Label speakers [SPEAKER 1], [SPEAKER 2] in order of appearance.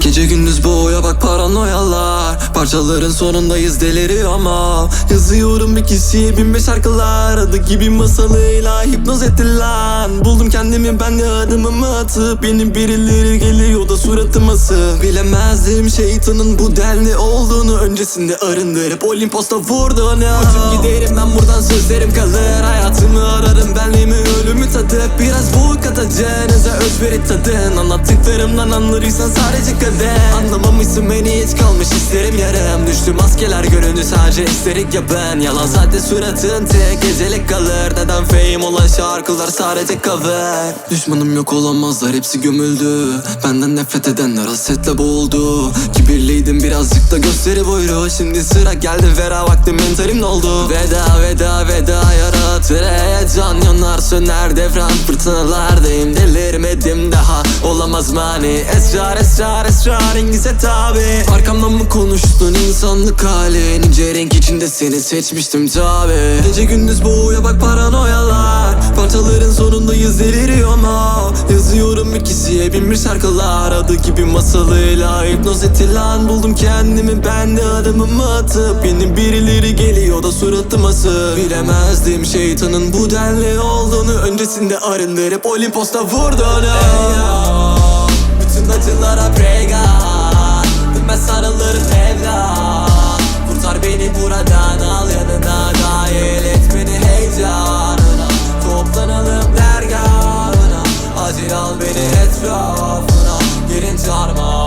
[SPEAKER 1] Gece gündüz boğuya bak paranoyalar. Parçaların sonundayız deliriyor ama Yazıyorum bir kişiye bin beş şarkılar. Adı gibi masalıyla hipnoz etti lan Buldum kendimi ben de adımımı atıp Benim birileri geliyor da suratıma sık Bilemezdim şeytanın bu denli olduğunu. Öncesinde arındırıp Olimpos'ta vurduğunu Uçup giderim ben buradan sözlerim kalır. Hayatımı ararım tadıp Biraz bu katacağınıza özveri tadın. Anlattıklarımdan anlarıysan sadece kadın. Anlamamışsın beni hiç kalmış hislerim yarım. Düştü maskeler göründü sadece isterik ya ben Yalan sahte suratın tek gecelik kalır. Neden fame olan şarkılar sadece cover? Düşmanım yok olamazlar hepsi gömüldü. Benden nefret edenler hasetle boğuldu. Kibirliydim birazcık da gösteri buyru Şimdi sıra geldi vera vakti mentalim oldu Veda veda veda yaratır heyecan yanar söner devran fırtınalardayım. Delirmedim daha. Olamaz mani. Esrar esrar esrar İngilizce tabi. Arkamdan mı konuştun insanlık hali? Nice renk içinde seni seçmiştim tabi. Gece gündüz boğuya bak paranoyalar. Parçaların sonundayız deliriyor ama bin bir şarkılar Adı gibi masalıyla hipnoz etti lan Buldum kendimi ben de adımımı atıp Benim birileri geliyor da suratıma sır Bilemezdim şeytanın bu denli olduğunu Öncesinde arındırıp Olimpos'ta vurduğunu Bütün It's autumn.